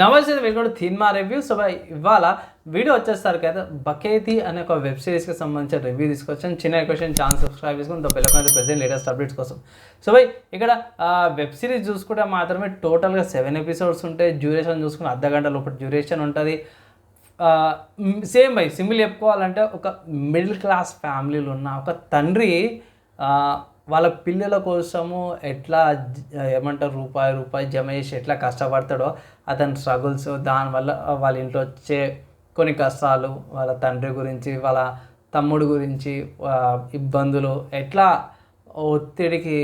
నమస్తే వెల్కమ్ థిన్మా review so ఇవాళ వీడియో వచ్చేసరికి అయితే బకేతి అనే ఒక వెబ్ సిరీస్కి సంబంధించిన రివ్యూ తీసుకొచ్చాను చిన్న క్వశ్చన్ ఛాన్స్ సబ్స్క్రైబ్ చేసుకుని ద బెల్ అయితే లేటెస్ట్ అప్డేట్స్ కోసం. సో బై ఇక్కడ వెబ్ సిరీస్ చూసుకుంటే మాత్రమే టోటల్గా సెవెన్ ఎపిసోడ్స్ ఉంటాయి. డ్యూరేషన్ చూసుకుని అర్ధ గంట లోపల డ్యూరేషన్ ఉంటుంది. సేమ్ బై సింపుల్ చెప్పుకోవాలంటే ఒక మిడిల్ క్లాస్ ఫ్యామిలీలో ఉన్న ఒక తండ్రి వాళ్ళ పిల్లల కోసము ఎట్లా ఏమంటారు రూపాయి రూపాయి జమ చేసి ఎట్లా కష్టపడతాడో అతని స్ట్రగుల్స్ దానివల్ల వాళ్ళ ఇంట్లో వచ్చే కొన్ని కష్టాలు వాళ్ళ తండ్రి గురించి వాళ్ళ తమ్ముడు గురించి ఇబ్బందులు ఎట్లా ఒత్తిడికి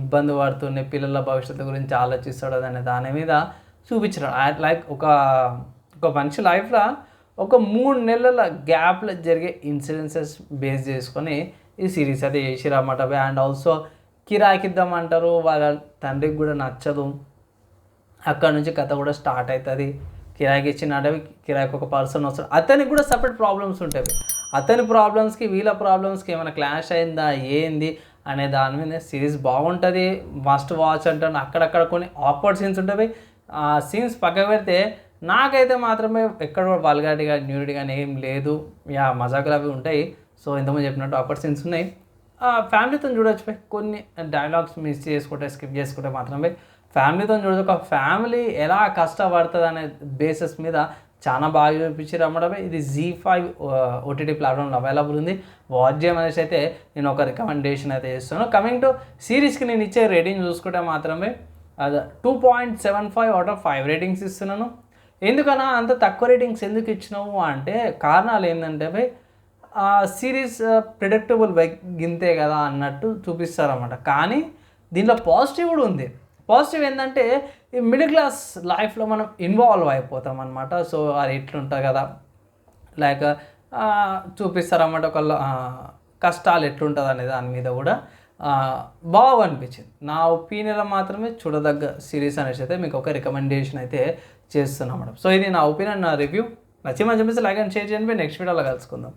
ఇబ్బంది పడుతుండే పిల్లల భవిష్యత్తు గురించి ఆలోచిస్తాడు అనే దాని మీద చూపించడం. లైక్ ఒక ఒక మనిషి లైఫ్లో ఒక మూడు నెలల గ్యాప్లో జరిగే ఇన్సిడెన్సెస్ బేస్ చేసుకొని ఈ సిరీస్ అయితే చేసిరన్నమాట అండ్ ఆల్సో కిరాకిద్దామంటారు వాళ్ళ తండ్రికి కూడా నచ్చదు. అక్కడ నుంచి కథ కూడా స్టార్ట్ అవుతుంది కిరాయికి ఇచ్చిన కిరాయికి ఒక పర్సన్ వస్తాడు. అతనికి కూడా సపరేట్ ప్రాబ్లమ్స్ ఉంటాయి. అతని ప్రాబ్లమ్స్కి వీళ్ళ ప్రాబ్లమ్స్కి ఏమైనా క్లాష్ అయిందా ఏంది అనే దాని మీద సిరీస్ బాగుంటుంది. మస్ట్ వాచ్ అంటాను. అక్కడక్కడ కొన్ని ఆక్వర్డ్ సీన్స్ ఉంటాయి. ఆ సీన్స్ పక్కకు పెడితే నాకైతే మాత్రమే ఎక్కడ న్యూరిటీ కానీ ఏం లేదు. యా మజాకులు అవి ఉంటాయి. సో ఇంతకుముందు చెప్పినట్టు ఆక్వర్డ్ సీన్స్ ఉన్నాయి. ఫ్యామిలీతో చూడొచ్చు కొన్ని డైలాగ్స్ మిస్ చేసుకుంటే స్కిప్ చేసుకుంటే మాత్రమే. ఫ్యామిలీతో చూడొచ్చు. ఒక ఫ్యామిలీ ఎలా కష్టపడుతుంది అనే బేసిస్ మీద చాలా బాగా చూపించారు అమ్మడమే. ఇది జీ ఫైవ్ ఓటీటీ ప్లాట్ఫామ్లో అవైలబుల్ ఉంది. వాచ్ చేయమనేసి అయితే నేను ఒక రికమెండేషన్ అయితే చేస్తాను కమింగ్ టు సిరీస్కి నేను ఇచ్చే రేటింగ్ చూసుకుంటే మాత్రమే అది two point seven five out of five ratings ఇస్తున్నాను. ఎందుకన్నా అంత తక్కువ రేటింగ్స్ ఎందుకు ఇచ్చినావు అంటే కారణాలు ఏంటంటే భయ్ ఆ సిరీస్ ప్రిడిక్టబుల్ బైక్ గింతే కదా అన్నట్టు చూపిస్తారన్నమాట. కానీ దీంట్లో పాజిటివ్ కూడా ఉంది. పాజిటివ్ ఏంటంటే ఈ మిడిల్ క్లాస్ లైఫ్లో మనం ఇన్వాల్వ్ అయిపోతాం అనమాట సో అది ఎట్లుంటుంది కదా? లైక్ చూపిస్తారన్నమాట ఒక కష్టాలు ఎట్లుంటుంది అనే దాని మీద కూడా. బాగా అనిపించింది నా ఒపీనియన్లో మాత్రమే చూడదగ్గ సిరీస్ అనేసి అయితే మీకు ఒక రికమెండేషన్ అయితే చేస్తున్నాం మేడం. సో ఇది నా ఒపీనియన్ నా రివ్యూ. నచ్చి మంచి చెప్పేసి లైక్ అండ్ షేర్ చేయండి. నెక్స్ట్ వీడియోలో కలుసుకుందాం.